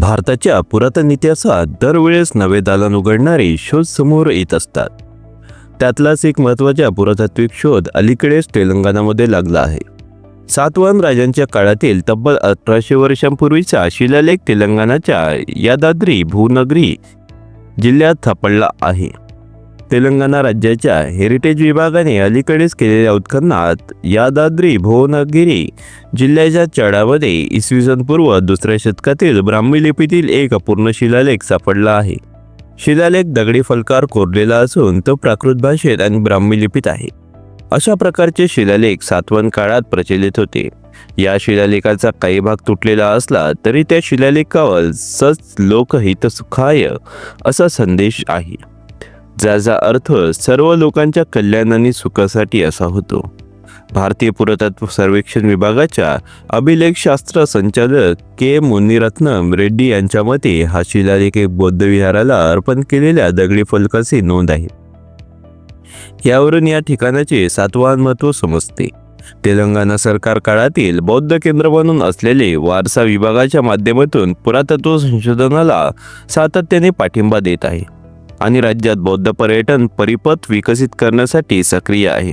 भारताच्या पुरातन इतिहासात दरवेळेस नवे दालन उघडणारे शोध समोर येत असतात. त्यातलाच एक महत्त्वाचा पुरातात्विक शोध अलीकडेच तेलंगणामध्ये लागला आहे. सातवाहन राजांच्या काळातील तब्बल अठराशे वर्षांपूर्वीचा शिलालेख तेलंगणाच्या यादाद्री भूनगरी जिल्ह्यात सापडला आहे. तेलंगणा राज्याच्या हेरिटेज विभागाने अलीकडेच केलेल्या उत्खननात यादाद्री भुवनगिरी जिल्ह्याच्या चढामध्ये इसवी सन पूर्व दुसऱ्या शतकातील ब्राह्मी लिपीतील एक अपूर्ण शिलालेख सापडला आहे. शिलालेख दगडी फलकार कोरलेला असून तो प्राकृत भाषेत आणि ब्राह्मी लिपीत आहे. अशा प्रकारचे शिलालेख सातवन काळात प्रचलित होते. या शिलालेखाचा काही भाग तुटलेला असला तरी त्या शिलालेखावर सच लोकहितसुखाय असा संदेश आहे. ज्याचा अर्थ सर्व लोकांच्या कल्याण आणि सुखासाठी असा होतो. भारतीय पुरातत्व सर्वेक्षण विभागाच्या अभिलेखशास्त्र संचालक के. मुनिरत्नम रेड्डी यांच्या मते हा शिलालेख एक बौद्ध विहाराला अर्पण केलेल्या दगडी फलकाची नोंद आहे. यावरून या ठिकाणाचे सातवाहन महत्त्व समजते. तेलंगणा सरकार काळातील बौद्ध केंद्र म्हणून असलेले वारसा विभागाच्या माध्यमातून पुरातत्व संशोधनाला सातत्याने पाठिंबा देत आहे. आणि राज्यात बौद्ध पर्यटन परिपथ विकसित करण्यासाठी सक्रिय आहे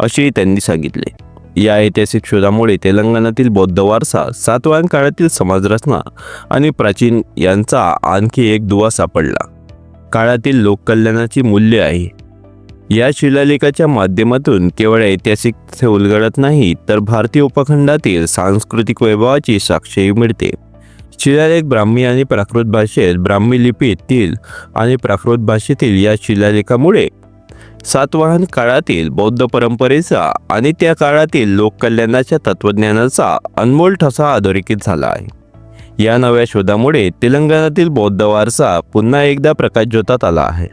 असेही त्यांनी सांगितले. या ऐतिहासिक शोधामुळे तेलंगणातील बौद्ध वारसा सातवान काळातील समाजरचना आणि प्राचीन यांचा आणखी एक दुवा सापडला. काळातील लोककल्याणाची मूल्य आहे. या शिलालेखाच्या माध्यमातून केवळ ऐतिहासिक उलगडत नाही तर भारतीय उपखंडातील सांस्कृतिक वैभवाची साक्षीही मिळते. शिलालेख ब्राह्मी आणि प्राकृत भाषेत ब्राह्मी लिपीतील आणि प्राकृत भाषेतील या शिलालेखामुळे सातवाहन काळातील बौद्ध परंपरेचा आणि त्या काळातील लोककल्याणाच्या तत्वज्ञानाचा अनमोल ठसा अधोरेखित झाला आहे. या नव्या शोधामुळे तेलंगणातील बौद्ध वारसा पुन्हा एकदा प्रकाशज्योतात आला आहे.